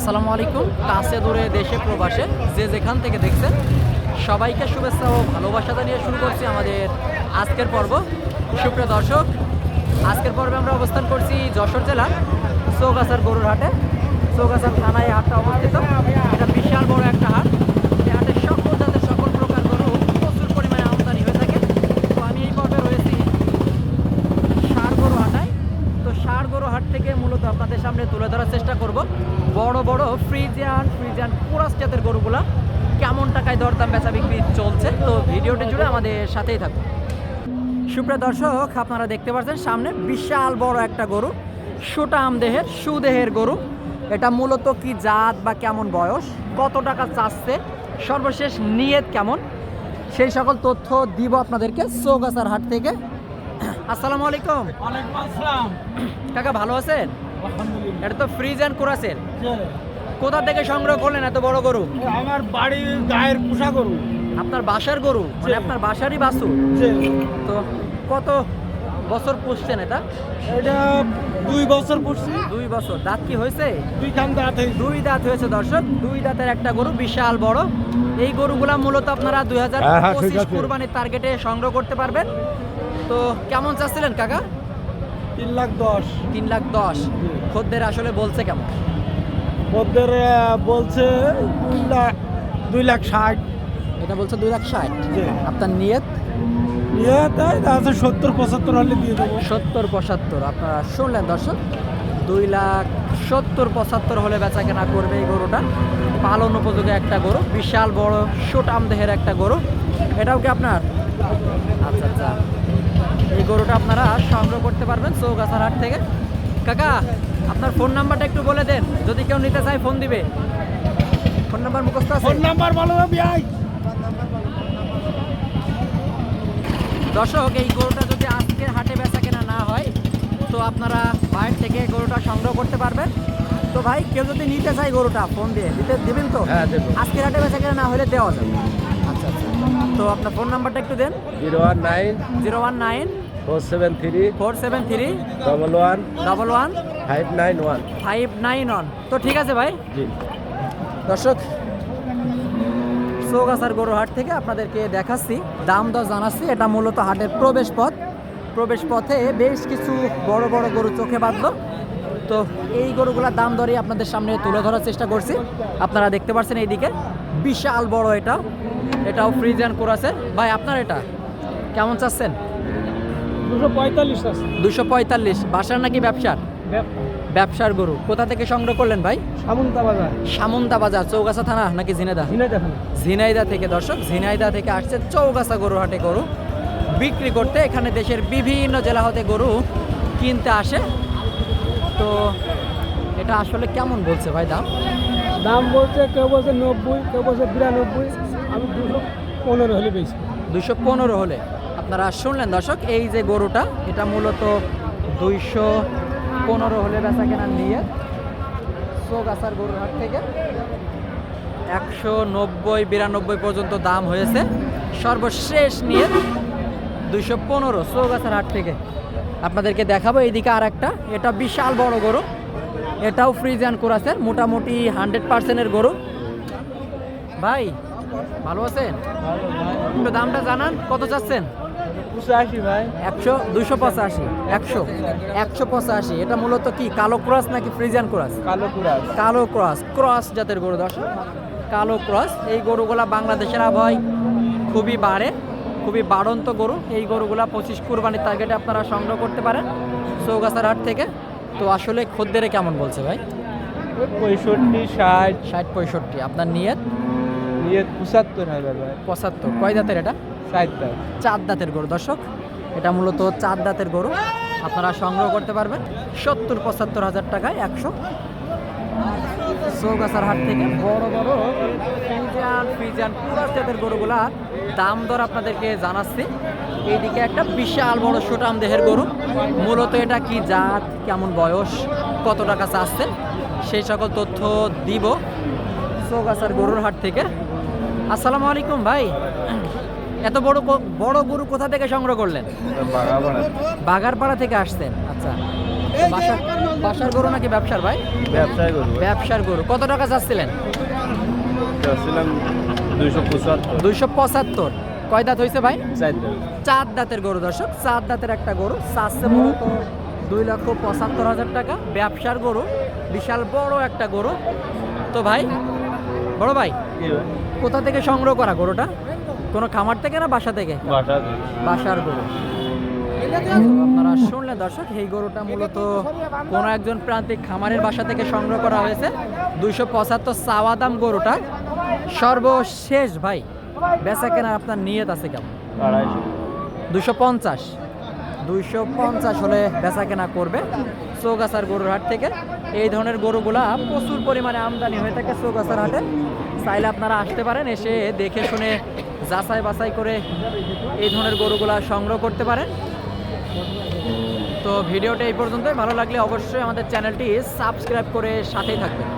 আসসালামু আলাইকুম। কাছে দূরে, দেশে, প্রবাসে যে যেখান থেকে দেখছেন, সবাইকে শুভেচ্ছা ও ভালোবাসা জানিয়ে শুরু করছি আমাদের আজকের পর্ব। সুপ্রিয় দর্শক, আজকের পর্বে আমরা অবস্থান করছি যশোর জেলার চৌগাছার গরুর হাটে। চৌগাছার থানায় হাটটা অবস্থিত। এটা বিশাল বড় একটা হাট এই হাটে সকল জাতের সকল প্রকার গরু প্রচুর পরিমাণে আমদানি হয়ে থাকে তো আমি এই পর্বে রয়েছি ষাড় গরু হাটায় তো ষাড় গরু হাট থেকে মূলত আপনাদের সামনে তুলে ধরার চেষ্টা করব বড় বড় ফ্রিজিয়ান ফ্রিজিয়ান পুরাস জাতের গরুগুলা কেমন টাকায় দরদাম বেচা বিক্রি চলছে? তো ভিডিওটি জুড়ে আমাদের সাথেই থাকুন। সুপ্রিয় দর্শক আপনারা দেখতে পাচ্ছেন সামনে বিশাল বড় একটা গরু সুটাম দেহের সুদেহের গরু। এটা মূলত কি জাত বা কেমন বয়স? কত টাকা চাচ্ছে? সর্বশেষ নিয়ত কেমন? সেই সকল তথ্য দিব আপনাদেরকে চৌগাছার হাট থেকে। আসসালামু আলাইকুম। আসসালাম। কাকা ভালো আছেন? এটা তো ফ্রিজ অ্যান্ড কুরাসের। কোথা থেকে সংগ্রহ করলেন এত বড় গরু? আমার বাড়ির গায়ের পোষা গরু। আপনার বাসার গরু? মানে আপনার বাসারই বাসু? তো কত বছর পুষছেন এটা? এটা দুই বছর পড়ছি দুই বছর। দাঁত কি হয়েছে? দুই দাঁত হয়েছে। দুই দাঁত হয়েছে দর্শক। দুই দাঁতের একটা গরু বিশাল বড়। এই গরুগুলা মূলত আপনারা দুই হাজার হ্যাঁ, হ্যাঁ, পঁচিশ। কোরবানির টার্গেটে সংগ্রহ করতে পারবেন। তো কেমন চাচ্ছিলেন কাকা? তিন লাখ দশ। তিন লাখ দশ। খদ্দের আসলে বলছে কেমন? ওদের বলছে দুই লাখ দুই লাখ ষাট। এটা বলছে দুই লাখ ষাট। আপনার নিয়ত? তাই আছে সত্তর পঁচাত্তর হলে দিয়ে দেবো। সত্তর পঁচাত্তর। আপনারা শুনলেন দর্শক দুই লাখ সত্তর পঁচাত্তর হলে বেচা কেনা করবে এই গরুটা। পালন উপযোগী একটা গরু বিশাল বড় সুটাম দেহের একটা গরু। এটাও কি আপনার? আচ্ছা আচ্ছা। এই গরুটা আপনারা সংগ্রহ করতে পারবেন চৌগাছার হাট থেকে। কাকা আপনার ফোন নাম্বারটা একটু বলে দেন। যদি কেউ নিতে চায় ফোন দিবে। ফোন নাম্বার মুখস্থ আছে? ফোন নাম্বার বলো না বিয়াই দর্শক এই গরুটা যদি আজকে হাটে বেচা কেনা না হয় তো আপনারা বাইরে থেকে গরুটা সংগ্রহ করতে পারবেন। তো ভাই কেউ যদি নিতে চায় গরুটা ফোন দিয়ে দিতে দিবেন তো? হ্যাঁ, দেবো। আজকের হাটে বেচা কেনা না হলে দেওয়া যাবে। আচ্ছা আচ্ছা। তো আপনার ফোন নাম্বারটা একটু দেন। Zero one nine zero one nine four seven three four seven three double one double one five nine one five nine one. তো ঠিক আছে ভাই? জি। দর্শক চৌগাছার গরু হাট থেকে আপনাদেরকে দেখাচ্ছি দাম দর জানাচ্ছি। এটা মূলত হাটের প্রবেশ পথ প্রবেশ পথে বেশ কিছু বড় বড় গরু চোখে বাঁধলো। তো এই গরুগুলোর দাম দরই আপনাদের সামনে তুলে ধরার চেষ্টা করছি। আপনারা দেখতে পাচ্ছেন এইদিকে বিশাল বড় এটা। এটাও ফ্রিজ অ্যান্ড কোরাসের। ভাই আপনার এটা? কেমন চাচ্ছেন? দুশো পঁয়তাল্লিশ দুশো বাসার নাকি ব্যবসার? ব্যবসার গরু। কোথা থেকে সংগ্রহ করলেন ভাই? সামন্তা বাজার। সামন্তা বাজার চৌগাছা থানা নাকি ঝিনেদা ঝিনাই দেখেন ঝিনাইদা থেকে। দর্শক ঝিনাইদা থেকে আসছে চৌগাছা গরু হাটে গরু। বিক্রি করতে এখানে দেশের বিভিন্ন জেলা হতে গরু কিনতে আসে। তো এটা আসলে কেমন বলছে ভাই দাম? দাম বলছে কেউ বলছে নব্বই কেউ বলছে বিরানব্বই। আমি দুশো পনেরো হলে বেশি দুইশো পনেরো হলে। আপনারা শুনলেন দর্শক, এই যে গরুটা, এটা মূলত দুইশো পনেরো হলে বেচা কেনা নিয়ে চৌগাছার গরুর হাট থেকে একশো নব্বই, বিরানব্বই পর্যন্ত দাম হয়েছে। সর্বশেষ নিয়ে দুইশো পনেরো চৌগাছার হাট থেকে আপনাদেরকে দেখাবো এইদিকে আর একটা এটা বিশাল বড় গরু, এটাও ফ্রিজ অ্যান্ড কোরাসের, মোটামুটি হান্ড্রেড পার্সেন্টের গরু। ভাই, ভালো আছেন? দামটা জানান, কত চাচ্ছেন? পঁচাশি ভাই। একশো দুশো পঁচাশি। একশো একশো পঁচাশি। এটা মূলত কি কালো ক্রস নাকি ফ্রিজিয়ান ক্রস? কালো কুড়াস কালো ক্রস ক্রস জাতের গরু দর্শক। কালো ক্রস এই গরুগুলা বাংলাদেশের আবহাওয়ায় খুবই বাড়ে খুবই বাড়ন্ত গরু। এই গরুগুলা পঁচিশ কুরবানির টার্গেটে আপনারা সংগ্রহ করতে পারেন চৌগাছার হাট থেকে। তো আসলে খদ্দেরে কেমন বলছে ভাই? পঁয়ষট্টি ষাট। ষাট পঁয়ষট্টি। আপনার নিয়ত? নিয়ে পঁচাত্তর হাজার ভাই পঁচাত্তর। কয় দাঁতের এটা? ষাট দাম চার দাঁতের গরু। দর্শক এটা মূলত চার দাঁতের গরু। আপনারা সংগ্রহ করতে পারবেন। সত্তর পঁচাত্তর হাজার টাকায় একশো। চৌগাছার হাট থেকে বড় বড় ফিজান ফিজান পুরো জাতের গরুগুলা দাম দর আপনাদেরকে জানাচ্ছি। এইদিকে একটা বিশাল বড় সুটাম দেহের গরু। মূলত এটা কি জাত কেমন বয়স কত টাকা চাচ্ছে সেই সকল তথ্য দিব চৌগাছার গরুর হাট থেকে। আসসালামু আলাইকুম ভাই। এত বড় বড় গরু কোথা থেকে সংগ্রহ করলেন? বাগারপাড়া। থেকে আসছেন আচ্ছা। বাসার বাসার গরু নাকি ব্যবসার ভাই? ব্যবসায় করব ব্যবসার গরু। কত টাকা চাচ্ছিলেন? দুইশো পঁচাত্তর। কয় দাঁত হয়েছে ভাই? চার চার দাঁতের গরু দর্শক চার দাঁতের একটা গরু। চাচ্ছে মূলত দুই লক্ষ পঁচাত্তর হাজার টাকা। ব্যবসার গরু বিশাল বড় একটা গরু। তো ভাই বড় ভাই কোথা থেকে সংগ্রহ করা গরুটা? কোনো খামার থেকে না বাসা থেকে? বাসার গরু। আপনারা শুনলেন দর্শক এই গরুটা মূলত কোনো একজন প্রান্তিক খামারের বাসা থেকে সংগ্রহ করা হয়েছে। দুইশো পঁচাত্তর চাওয়া দাম গরুটা সর্বশেষ ভাই বেচা কেনার আপনার নিয়ত আছে কেমন? দুইশো পঞ্চাশ। দুইশো পঞ্চাশ হলে বেচা কেনা করবে চৌগাছার গরুর হাট থেকে। এই ধরনের গরুগুলা প্রচুর পরিমাণে আমদানি হয়ে থাকে চৌগাছার হাটে। চাইলে আপনারা আসতে পারেন, এসে দেখে শুনে যাচাই বাছাই করে এই ধরনের গরুগুলা সংগ্রহ করতে পারেন। তো ভিডিওটা এই পর্যন্তই। ভালো লাগলে অবশ্যই আমাদের চ্যানেলটি সাবস্ক্রাইব করে সাথেই থাকবেন।